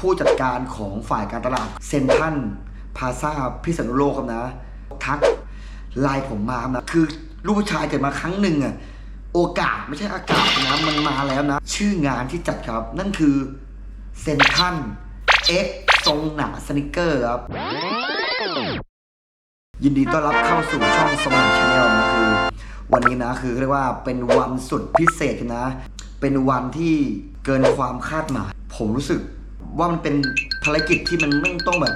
ผู้จัดการของฝ่ายการตลาดเซนทันพาซาพิษณุโลกครับนะ ทักไลน์ผมมานะคือลูกผู้ชายเกิดมาครั้งหนึ่งอะโอกาสไม่ใช่อากาศนะ มันมาแล้วนะ ชื่องานที่จัดครับ นั่นคือเซนทันเอ็กทรงหนาสนิเกอร์ครับ ยินดีต้อนรับเข้าสู่ช่องสมานชาแนลนะคือ วันนี้นะคือเรียกว่าเป็นวันสุดพิเศษนะ เป็นวันที่เกินความคาดหมาย ผมรู้สึก ว่ามันเป็นภารกิจที่มันไม่ต้องแบบ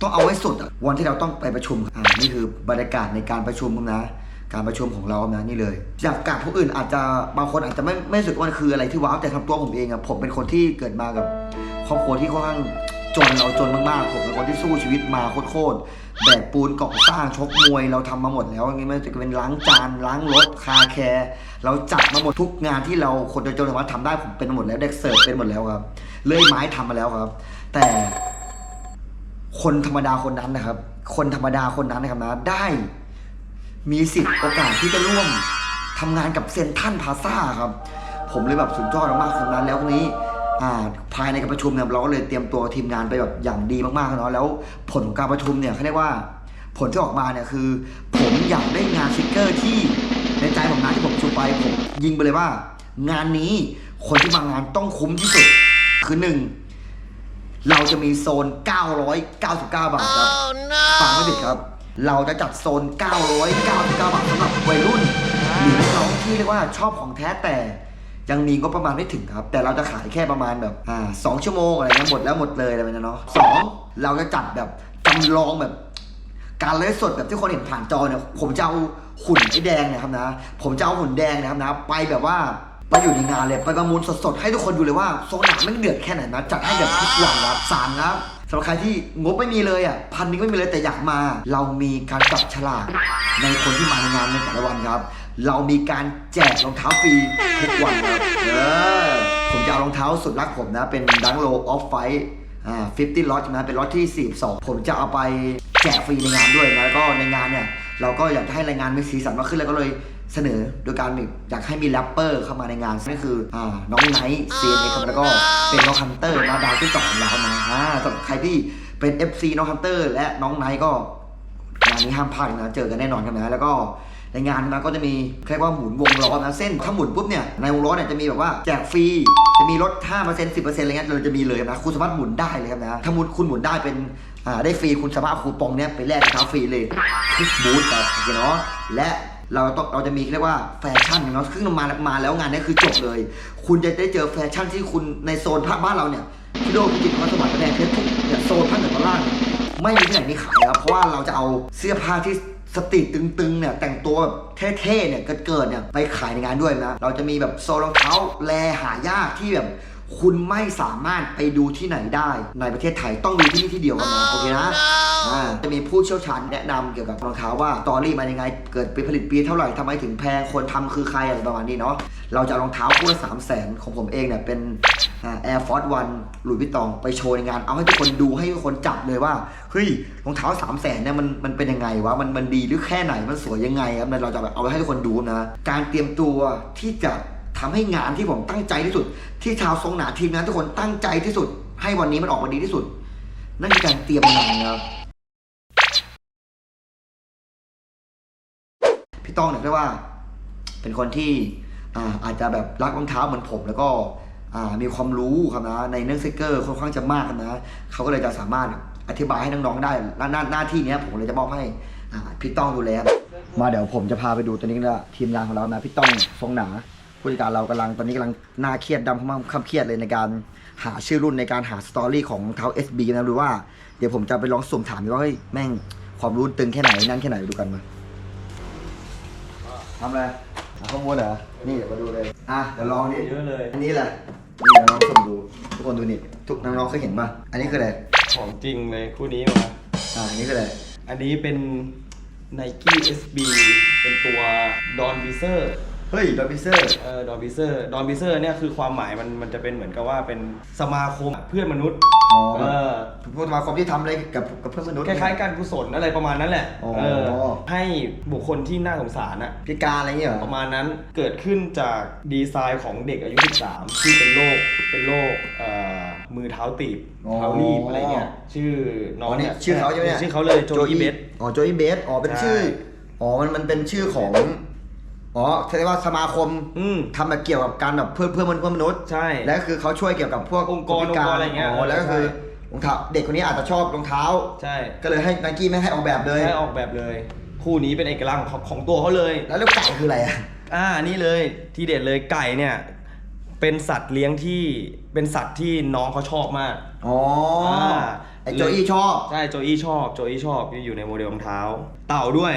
ต้องเอาไว้สุดอะวันที่เราต้องไปประชุมอ่านี่คือบรรยากาศในการประชุมนะ การประชุมของเรานะนี่เลย จากกับผู้อื่นอาจจะบางคนอาจจะไม่ไม่รู้สึกว่ามันคืออะไรที่ว้าวแต่ทำตัวผมเองอะผมเป็นคนที่เกิดมากับครอบครัวที่ค่อนข้างจนเราจนมากๆผมเป็นคนที่สู้ชีวิตมาโคตรๆแบกปูนก่อสร้างชกมวยเราทำมาหมดแล้วอย่างงี้ไม่ว่จะเป็นล้างจานล้างรถคาแคร์เราจัดมาหมดทุกงานที่เราคนจนๆสามารถทำได้ผมเป็นหมดแล้วเด็กเสิร์ฟเป็นหมดแล้วครับ เลื่อยไม้ทำมาแล้วครับ แต่คนธรรมดาคนนั้นนะครับ คนธรรมดาคนนั้นนะครับนะได้ มีสิทธิ์โอกาสที่จะร่วมทำงานกับเซนทันพาซ่าครับ ผมเลยแบบสุดยอดมากๆครั้งนั้นแล้วทีนี้อ่าภายในการประชุมเนี่ยเราก็เลยเตรียมตัวทีมงานไปแบบอย่างดีมากๆเนาะแล้วผลของการประชุมเนี่ยเขาเรียกว่าผลที่ออกมาเนี่ยคือ ผมอยากได้งานสติกเกอร์ที่ในใจผมนะที่ผมประชุมไปผมยิงไปเลยว่า งานนี้คนที่มางานต้องคุ้มที่สุด คือหนึ่งเราจะมีโซน 999 บาทครับฟังไม่ผิดครับ เราจะจัดโซน 999 บาทสำหรับวัยรุ่น หรือน้องที่เรียกว่าชอบของแท้แต่ยังมีงบประมาณไม่ถึงครับ แต่เราจะขายแค่ประมาณแบบอ่าสองชั่วโมงอะไรเงี้ยหมดแล้วหมดเลยอะไรแบบนี้เนาะสองเราจะจัดแบบจำลองแบบ การไลฟ์สดแบบที่คนเห็นผ่านจอเนี่ยผมจะเอาหุ่นไอ้แดงเนะครับนะ ผมจะเอาหุ่นแดงเนะครับนะ ไปแบบว่า ไปอยู่ในงานเลยไปประมูลสดๆ ให้ทุกคนดูเลยว่าโซนหนังมันเดือดแค่ไหนนะ จัดให้แบบทุกวันครับสามนะครับสำหรับใครที่งบไม่มีเลยอะพันนึงไม่มีเลยแต่อยากมา เรามีการจับฉลากในคนที่มาในงานในแต่ละวันครับ เรามีการแจกรองเท้าฟรีทุกวันครับเออผมจะเอารองเท้าสุดรักผมนะ เป็นดังโลออฟไฟอ่า50ล็อตนะเป็นล็อตที่ 42 ผมจะเอาไปแจกฟรีในงานด้วยนะแล้วก็ในงานเนี่ยเราก็อยากให้รายงานมีสีสันมากขึ้นแล้วก็เลยเสนอโดยการมีอยากให้มีแรปเปอร์เข้ามาในงานนั่นคืออ่าน้องไนท์ซีเอ็ครับแล้วก็เป็นน้องฮันเตอร์นะดาวที่สองของเรานะอ่าสำหรับใครที่เป็น FC น้องฮันเตอร์ และน้องไนท์ก็งานนี้ห้ามพลาดนะเจอกันแน่นอนครับนะแล้วก็ในงานนะก็จะมีเรียกว่าหมุนวงล้อนะเส้นถ้าหมุนปุ๊บเนี่ยในวงล้อเนี่ยจะมีแบบว่าแจกฟรีจะมีลด5% 10%อะไรเงี้ยเราจะมีเลยนะคุณสามารถหมุนได้เลยครับนะถ้าหมุนคุณหมุนได้เป็นอ่าได้ฟรีคุณสามารถเอาคูปองเนี้ยไปแลกรองเท้าฟรีเลยทุกบูธครับโอเคเนาะและ เราต้องเราจะมีเรียกว่าแฟชั่นเนาะซึ่งมามาแล้วงานนี้คือจบเลย คุณจะได้เจอแฟชั่นที่คุณในโซนภาคบ้านเราเนี่ยที่โลกจริงๆเขาสมัครระแดงเพชรทุกเนี่ยโซนภาคเหนือตอนล่างไม่มีที่ไหนมีขายครับเพราะว่าเราจะเอาเสื้อผ้าที่สตรีทตึงๆเนี่ยแต่งตัวแบบเท่ๆเนี่ยเกิดๆเนี่ยไปขายในงานด้วยนะเราจะมีแบบโซลรองเท้าแลหายากที่แบบ คุณไม่สามารถไปดูที่ไหนได้ในประเทศไทยต้องดูที่นี่ที่เดียวกันนะโอเคนะอ่าจะมีผู้เชี่ยวชาญแนะนำเกี่ยวกับรองเท้าว่าตอรี่มายังไง เกิดไปผลิตปีเท่าไหร่ทำไมถึงแพงคนทำคือใครอะไรประมาณนี้เนาะเราจะเอารองเท้าคู่ละสามแสนของผมเองเนี่ยเป็นอ่า Air Force One หลุยส์วิตตองไปโชว์ในงาน เอาให้ทุกคนดูให้ทุกคนจับเลยว่าเฮ้ยรองเท้าสามแสนเนี่ยมันมันเป็นยังไงวะมันมันดีหรือแค่ไหนมันสวยยังไงครับเราจะแบบเอาไว้ให้ทุกคนดูนะการเตรียมตัวที่จะ ทำให้งานที่ผมตั้งใจที่สุด ที่ชาวทรงหนาทีมงานทุกคนตั้งใจที่สุด ให้วันนี้มันออกมาดีที่สุด นั่นคือการเตรียมงานครับพี่ต้องเนี่ยเรียกว่า เป็นคนที่อาอาจจะแบบรักรองเท้าเหมือนผมแล้วก็มีความรู้ครับนะในเรื่องสติกเกอร์ค่อนข้างจะมากครับนะเขาก็เลยจะสามารถอธิบายให้น้องๆได้หน้าหน้าที่เนี้ยผมเลยจะมอบให้พี่ต้องดูแลมาเดี๋ยวผมจะพาไปดูตัวนี้นะทีมงานของเรานะพี่ต้องทรงหนา ผู้จัดการเรากำลังตอนนี้กำลังหน้าเครียดดำข้ามข้ามเครียดเลยในการหาชื่อรุ่นในการหาสตอรี่ของเท้า SB นะหรือว่าเดี๋ยวผมจะไปลองสุ่มถามดูว่าเฮ้ยแม่งความรู้ตึงแค่ไหนนั่นแค่ไหนไปดูกันมาทำอะไรหาข้อมูลเหรอนี่เดี๋ยวมาดูเลยอะเดี๋ยวลองดิเยอะเลย อันนี้แหละนี่เดี๋ยวลองสุ่มดูทุกคนดูนี่ทุกน้องๆเคยเห็นป่ะอันนี้คืออะไรของจริงเลยคู่นี้มา อ่าอันนี้คืออะไรอันนี้เป็น Nike SB เป็นตัว Don b i z e r เฮ้ยดอบิเซอร์เอ่อ Don b i z e r Don b i z e r เนี่ยคือความหมายมันมันจะเป็นเหมือนกับว่าเป็นสมาคมเพื่อนมนุษย์อ๋อเออพวกสมาคมที่ทำอะไรกับกับเพื่อนมนุษย์คล้ายๆการกุศลอะไรประมาณนั้นแหละอ๋อ เออให้บุคคลที่น่าสงสารอะ พิการอะไรเงี้ยเหรอ ประมาณนั้นเกิดขึ้นจากดีไซน์ของเด็กอายุ 13 ที่เป็นโรคเป็นโรคเอ่อมือเท้าตีบอ๋อเท้ารีบอะไรเงี้ยชื่อน้องอ๋อนี่เนี่ยชื่อเขาใช่ไหมเนี่ยชื่อเขาเลยโจอีเบส อ๋อโจอีเบสอ๋อเป็นใช่ ชื่อ อ๋อ มันมันเป็นชื่อของ อ๋อเรียกว่าสมาคมอืมทำแบบเกี่ยวกับการแบบเพื่อนเพื่อนเพื่อนมนุษย์ใช่ แล้วคือเขาช่วยเกี่ยวกับพวกองค์กรคนพิาองค์กรอะไรเงี้ยอ๋อแล้วก็คือรองเท้าเด็กคนนี้อาจจะชอบรองเท้า ใช่ก็เลยให้ไนกี้ไม่ให้ออกแบบเลย ให้ออกแบบเลย คู่นี้เป็นเอกลักษณ์ของของตัวเขาเลย แล้วเรื่องไก่คืออะไรอะ อ่า นี่เลยทีเด็ดเลยไก่เนี่ย เป็นสัตว์เลี้ยงที่เป็นสัตว์ที่น้องเขาชอบมาก อ๋ออา ไอโจอี้ชอบ ใช่โจอี้ชอบโจอี้ชอบอยู่ในโมเดลรองเท้า เต่าด้วย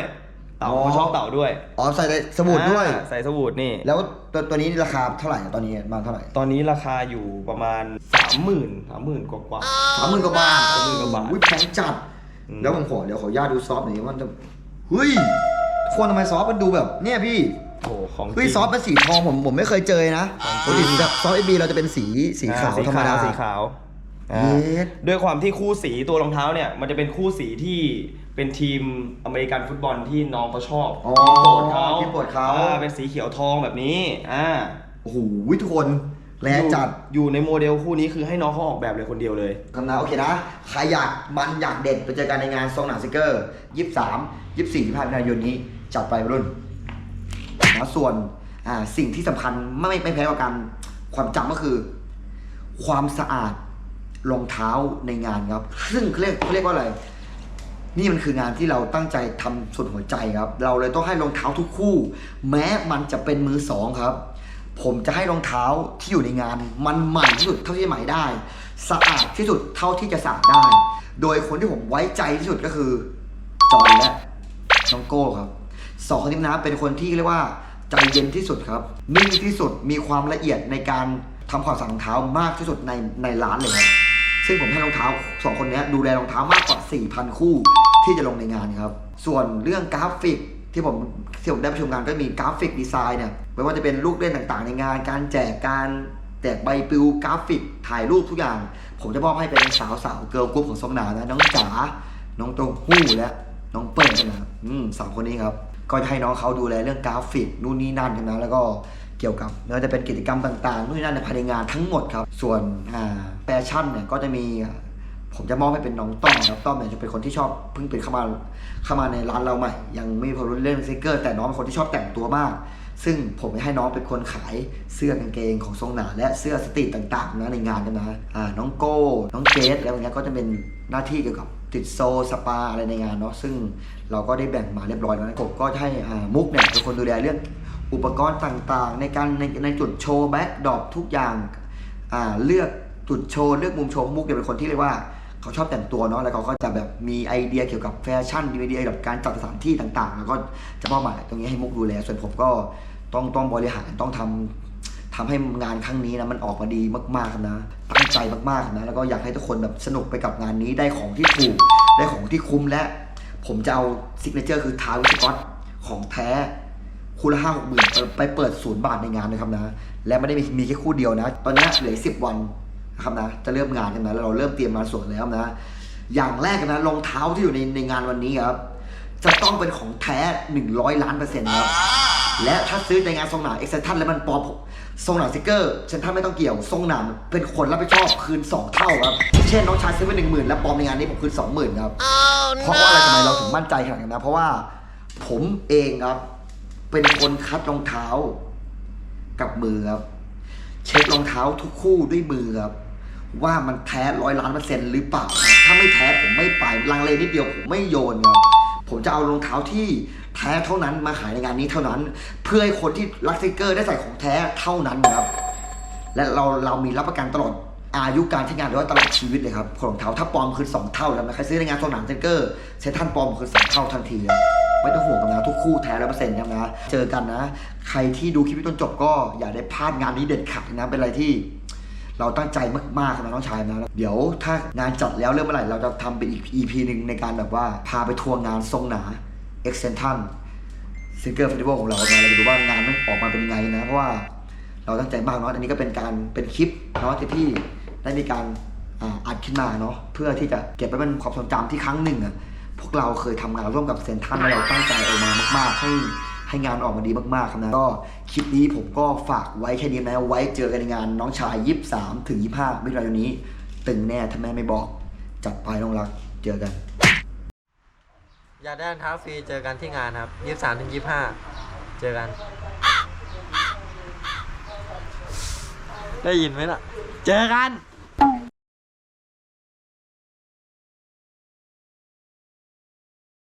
เต่าอ๋อ เขาชอบเต่าด้วยอ๋อใส่ในสมุดด้วย อ่าใส่สบูดนี่ แล้วตัวตัวนี้ราคาเท่าไหร่อะตอนนี้ประมาณเท่าไหร่ตอนนี้ราคาอยู่ประมาณสามหมื่นสามหมื่นกว่ากว่า สามหมื่นกว่าบาทสามหมื่นกว่าบาทอุ้ยแพงจัด อืม แล้วผมขอเดี๋ยวขออนุญาตดูซอฟต์หน่อยว่ามันจะเฮ้ยคนทำไมซอฟต์มันดูแบบ เนี่ยพี่โอ้โหของจเฮ้ยริงซอฟต์เป็นสีทองผมผมไม่เคยเจอนะปกติแบบซอฟต์เอบีเราจะเป็นสีสีขาวอ่ธรรมดา สีขาวอ่าเย็ดด้วยความที่คู่สีตัวรองเท้าเนี่ย มันจะเป็นคู่สีที่ เป็นทีมอเมริกันฟุตบอลที่น้องเขาชอบอ๋อทีมโปรดเขาทีมโปรดเขา อ่เป็นสีเขียวทองแบบนี้อ่าโอ้โหทุกคน แรงจัดอยู่อยู่ในโมเดลคู่นี้คือให้น้องเขาออกแบบเลยคนเดียวเลย คำนะโอเคนะ ใครอยากมันอยากเด็ดไปเจอกันในงานทรงหนังสติกเกอร์ยี่สามยี่สี่พฤศจิกายนนี้ จัดไปรุ่นนะส่วนอ่าสิ่งที่สำคัญไม่ไม่ไม่แพ้กว่ากัน ความจำก็คือ ความสะอาดรองเท้าในงานครับ ซึ่งเขาเรียกเขาเรียกว่าอะไร นี่มันคืองานที่เราตั้งใจทำสุดหัวใจครับ เราเลยต้องให้รองเท้าทุกคู่ แม้มันจะเป็นมือสองครับ ผมจะให้รองเท้าที่อยู่ในงาน มันใหม่ที่สุดเท่าที่จะใหม่ได้ สะอาดที่สุดเท่าที่จะสะอาดได้ โดยคนที่ผมไว้ใจที่สุดก็คือจอยและน้องโก้ครับสองคนนี้นะเป็นคนที่เรียกว่าใจเย็นที่สุดครับนิ่งที่สุดมีความละเอียดในการทำความสะอาดรองเท้ามากที่สุดในในร้านเลยครับซึ่งผมให้รองเท้าสองคนนี้ดูแลรองเท้ามากกว่า 4,000 คู่ ที่จะลงในงานครับ ส่วนเรื่องกราฟิกที่ผมที่ผมได้ประชุมงานก็มีกราฟิกดีไซน์เนี่ยไม่ว่าจะเป็นลูกเล่นต่างๆ ในงาน การแจกการแจกใบปลิวกราฟิกถ่ายรูปทุกอย่าง ผมจะมอบให้เป็นสาวสาวๆเกิร์ลกรุ๊ปของสมนานะน้องจ๋าน้องตรงหู้และน้องเปิ้ลนะครับอืมสามคนนี้ครับ ก็จะให้น้องเขาดูแลเรื่องกราฟิกนู่นนี่นั่นกันนะแล้วก็เกี่ยวกับไม่ว่าจะเป็นกิจกรรมต่างๆนู่นนี่นั่นในภายในงานทั้งหมดครับ ส่วนอ่าแฟชั่นเนี่ยก็จะมี ผมจะมอบให้เป็นน้องต้อมครับต้อมเนี่ยจะเป็นคนที่ชอบเพิ่งเป็นเข้ามาเข้ามาในร้านเราใหม่ ยังไม่มีความรู้เรื่องสติกเกอร์ แต่น้องเป็นคนที่ชอบแต่งตัวมาก ซึ่งผมจะให้น้องเป็นคนขายเสื้อกางเกงของทรงหนาและเสื้อสตรีทต่างๆนะในงานกันนะอ่าน้องโก้ น้องเจสอะไรพวกเนี้ยก็จะเป็นหน้าที่เกี่ยวกับติดโซสปาอะไรในงานเนาะซึ่งเราก็ได้แบ่งมาเรียบร้อยแล้วนะผมก็จะให้มุกเนี่ยเป็นคนดูแลเรื่องอุปกรณ์ต่างๆ ในการในในจุดโชว์แบ็คดรอปทุกอย่างเลือก จุดโชว์เลือกมุมโชว์มุกเนี่ยเป็นคนที่เรียกว่าเขาชอบแต่งตัวเนาะแล้วเขาก็จะแบบมีไอเดียเกี่ยวกับแฟชั่นมีไอเดียเกี่ยวกับการจัดสถานที่ต่างๆ แล้วก็จะมอบหมายตรงนี้ให้มุกดูแลส่วนผมก็ต้องต้องบริหารต้องทำทำให้งานครั้งนี้นะมันออกมาดีมากๆนะตั้งใจมากๆนะแล้วก็อยากให้ทุกคนแบบสนุกไปกับงานนี้ได้ของที่ถูกได้ของที่คุ้มและ ผมจะเอาซิกเนเจอร์คือทาวิสกอตของแท้คู่ละห้าหกหมื่นไปเปิดศูนย์บาทในงานนะครับนะ และไม่ได้มีมีแค่คู่เดียวนะ ตอนนี้เหลือสิบวัน นะครับนะจะเริ่มงานกันนะแล้วเราเริ่มเตรียมมาส่วนแล้วนะ อย่างแรกนะรองเท้าที่อยู่ในในงานวันนี้ครับจะต้องเป็นของแท้ 100 ล้านเปอร์เซ็นต์ครับและถ้าซื้อในงานทรงหนาเอ็กเซนทันแล้วมันปลอมทรงหนาสติกเกอร์เซนทันไม่ต้องเกี่ยวทรงหนาเป็นคนรับผิดชอบคืน 2 เท่าครับเช่นน้องชายซื้อไปหนึ่งหมื่นแล้วปลอมในงานนี้ผมคืนสองหมื่นครับเพราะว่าอะไรทำไมเราถึงมั่นใจขนาดนั้นนะเพราะว่าผมเองครับเป็นคนคัดรองเท้ากับมือครับเช็ครองเท้าทุกคู่ด้วยมือครับ ว่ามันแท้ร้อยล้านเปอร์เซ็นต์หรือเปล่า ถ้าไม่แท้ผมไม่ไปลังเลนิดเดียวผมไม่โยนครับผมจะเอารองเท้าที่แท้เท่านั้นมาขายในงานนี้เท่านั้น เพื่อให้คนที่รักสติกเกอร์ได้ใส่ของแท้เท่านั้นครับ และเราเรามีรับประกันตลอดอายุการใช้งานหรือว่าตลอดชีวิตเลยครับของรองเท้าถ้าปลอมคือสองเท่าแล้วนะใครซื้อในงานโซนหนังสติกเกอร์เซทันปลอมคือสองเท่าทันทีครับไม่ต้องห่วงกันนะทุกคู่แท้ร้อยเปอร์เซ็นต์ครับนะเจอกันนะ ใครที่ดูคลิปจนจบก็อย่าได้พลาดงานนี้เด็ดขาดนะเป็นอะไรที่ เราตั้งใจมากๆนะน้องชายนะเดี๋ยวถ้างานจัดแล้วเริ่มเมื่อไหร่เราจะทำเป็นอีก EP หนึ่งในการแบบว่าพาไปทัวร์งานทรงหนา e x c e n t r a n ซิงเกิลเฟสติวัลของเรานะเราจะดูว่างานมันออกมาเป็นยังไงนะ เพราะว่าเราตั้งใจมากเนาะอันนี้ก็เป็นการเป็นคลิปเนาะที่พี่ได้มีการอ่าอัดขึ้นมาเนาะเพื่อที่จะเก็บไว้เป็นความทรงจำที่ครั้งหนึ่งอะพวกเราเคยทำงานร่วมกับเซนทันและเราตั้งใจออกมามาก ๆ ให้ ให้งานออกมาดีมากๆครับนะ ก็คลิปนี้ผมก็ฝากไว้แค่นี้นะ ไว้เจอกันในงานน้องชาย 23 ถึง 25มิถุนายนนี้ ตึงแน่ถ้าแม่ไม่บอก จัดไปน้องรัก เจอกัน อยากได้รองเท้าฟรีเจอกันที่งานครับยี่สามถึงยี่ห้าเจอกัน ได้ยินไหมล่ะ เจอกัน